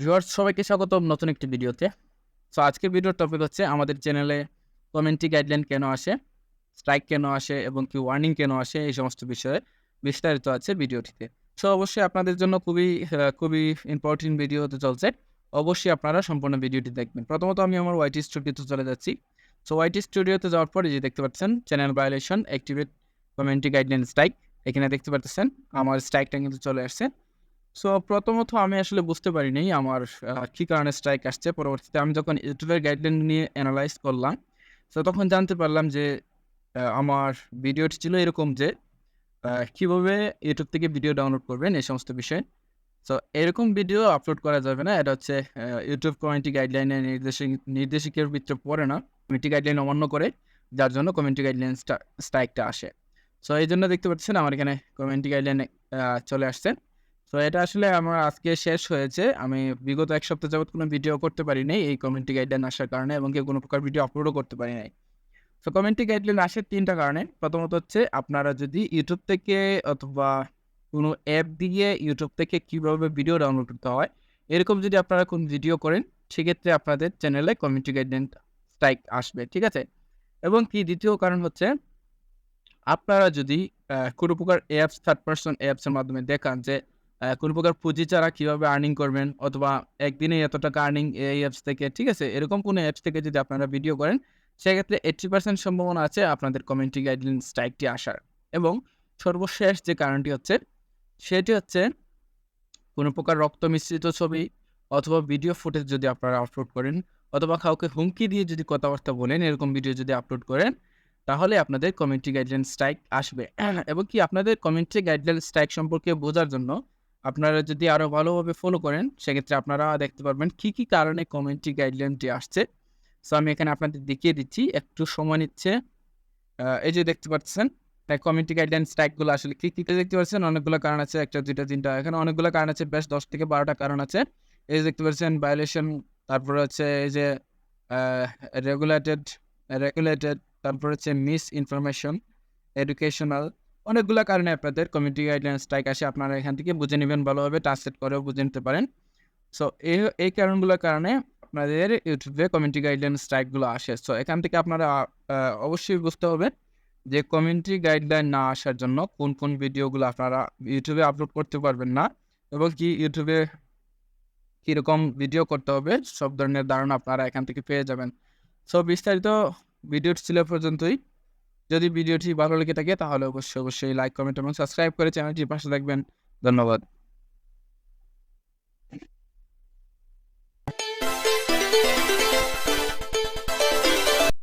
Viewers, সবাইকে স্বাগতম নতুন একটি ভিডিওতে। সো আজকের ভিডিওর টপিক হচ্ছে আমাদের চ্যানেলে কমেন্ট্রি গাইডলাইন কেন আসে স্ট্রাইক কেন আসে এবং কি ওয়ার্নিং কেন আসে, এই সমস্ত বিষয়ে বিস্তারিত আছে ভিডিওটিতে। সো অবশ্যই আপনাদের জন্য খুবই খুবই ইম্পর্টেন্ট ভিডিও হতে চলছে। অবশ্যই আপনারা সম্পূর্ণ ভিডিওটি দেখবেন। প্রথমত আমি আমার ওয়াইটি স্টুডিওতে চলে যাচ্ছি। সো ওয়াইটি স্টুডিওতে যাওয়ার পরে যে দেখতে পাচ্ছেন channel violation activate community guideline strike এখানে দেখতে পাচ্ছেন, আমার স্ট্রাইকটা কিন্তু চলে আসছে। সো প্রথমত আমি আসলে বুঝতে পারিনি আমার আহ, কী কারণে স্ট্রাইক আসছে। পরবর্তীতে আমি যখন ইউটিউবের গাইডলাইন নিয়ে অ্যানালাইজ করলাম তো তখন জানতে পারলাম যে আমার ভিডিওটি ছিল এরকম যে কীভাবে ইউটিউব থেকে ভিডিও ডাউনলোড করবেন এই সমস্ত বিষয়ে। সো এরকম ভিডিও আপলোড করা যাবে না। এটা হচ্ছে ইউটিউব কমিউনিটি গাইডলাইনের নির্দেশিক নির্দেশিকের ভিতরে পড়ে না। কমিউনিটি গাইডলাইন অমান্য করে যার জন্য কমিউনিটি গাইডলাইন স্ট্রাইকটা আসে। সো এই জন্য দেখতে পাচ্ছেন আমার এখানে কমিউনিটি গাইডলাইন চলে আসছে। তো এটা আসলে আমার আজকে শেষ হয়েছে। আমি বিগত এক সপ্তাহ যাবত কোনো ভিডিও করতে পারি নাই এই কমিউনিটি গাইডলাইন আসার কারণে এবং কেউ কোনো প্রকার ভিডিও আপলোডও করতে পারি নাই। তো কমিউনিটি গাইডলাইন আসে তিনটা কারণে। প্রথমত হচ্ছে, আপনারা যদি ইউটিউব থেকে অথবা কোনো অ্যাপ দিয়ে ইউটিউব থেকে কীভাবে ভিডিও ডাউনলোড করতে হয়, এরকম যদি আপনারা কোন ভিডিও করেন, সেক্ষেত্রে আপনাদের চ্যানেলে কমিউনিটি গাইডলাইন স্ট্রাইক আসবে, ঠিক আছে? এবং কি দ্বিতীয় কারণ হচ্ছে, আপনারা যদি কোনো প্রকার অ্যাপস থার্ড পার্সন অ্যাপসের মাধ্যমে দেখান যে কোনো প্রকার পুঁজি ছাড়া কীভাবে আর্নিং করবেন অথবা একদিনে এত টাকা আর্নিং এই অ্যাপস থেকে, ঠিক আছে? এরকম কোনো অ্যাপস থেকে যদি আপনারা ভিডিও করেন, সেক্ষেত্রে এইট্টি পার্সেন্ট সম্ভাবনা আছে আপনাদের কমিউনিটি গাইডলাইন স্ট্রাইকটি আসার। এবং সর্বশেষ যে কারণটি হচ্ছে, সেটি হচ্ছে কোনো প্রকার রক্ত মিশ্রিত ছবি অথবা ভিডিও ফুটেজ যদি আপনারা আপলোড করেন, অথবা কাউকে হুমকি দিয়ে যদি কথাবার্তা বলেন, এরকম ভিডিও যদি আপলোড করেন, তাহলে আপনাদের কমিউনিটি গাইডলাইন স্ট্রাইক আসবে। এবং কি আপনাদের কমিউনিটি গাইডলাইন স্ট্রাইক সম্পর্কে বোঝার জন্য আপনারা যদি আরও ভালোভাবে ফলো করেন, সেক্ষেত্রে আপনারা দেখতে পারবেন কী কী কারণে কমিউনিটি গাইডলাইনটি আসছে। সো আমি এখানে আপনাদের দেখিয়ে দিচ্ছি, একটু সময় নিচ্ছে। এই যে দেখতে পাচ্ছেন, তাই কমিউনিটি গাইডলাইন স্ট্রাইকগুলো আসলে কী কী দেখতে পাচ্ছেন? অনেকগুলো কারণ আছে, একটা, দুইটা, তিনটা। এখানে অনেকগুলো কারণ আছে, বেশ দশ থেকে বারোটা কারণ আছে। এই যে দেখতে পাচ্ছেন ভায়োলেশন তারপরে হচ্ছে এই যে রেগুলেটেড রেগুলেটেড তারপর হচ্ছে মিস ইনফরমেশন এডুকেশনাল অনেকগুলো কারণে আপনাদের কমিউনিটি গাইডলাইন স্ট্রাইক আসে, আপনারা এখান থেকে বুঝে নেবেন, ভালোভাবে ট্রান্সলেট করেও বুঝে নিতে পারেন। সো এই এই কারণগুলোর কারণে আপনাদের ইউটিউবে কমিউনিটি গাইডলাইন স্ট্রাইকগুলো আসে। সো এখান থেকে আপনারা অবশ্যই বুঝতে হবে যে কমিউনিটি গাইডলাইন না আসার জন্য কোন কোন ভিডিওগুলো আপনারা ইউটিউবে আপলোড করতে পারবেন না এবং কি ইউটিউবে কীরকম ভিডিও করতে হবে, সব ধরনের ধারণা আপনারা এখান থেকে পেয়ে যাবেন। সো বিস্তারিত ভিডিওটি ছিল পর্যন্তই। যদি ভিডিওটি ভালো লেগে থাকে তাহলে অবশ্যই অবশ্যই লাইক কমেন্ট এবং সাবস্ক্রাইব করে চ্যানেলটির পাশে থাকবেন। ধন্যবাদ।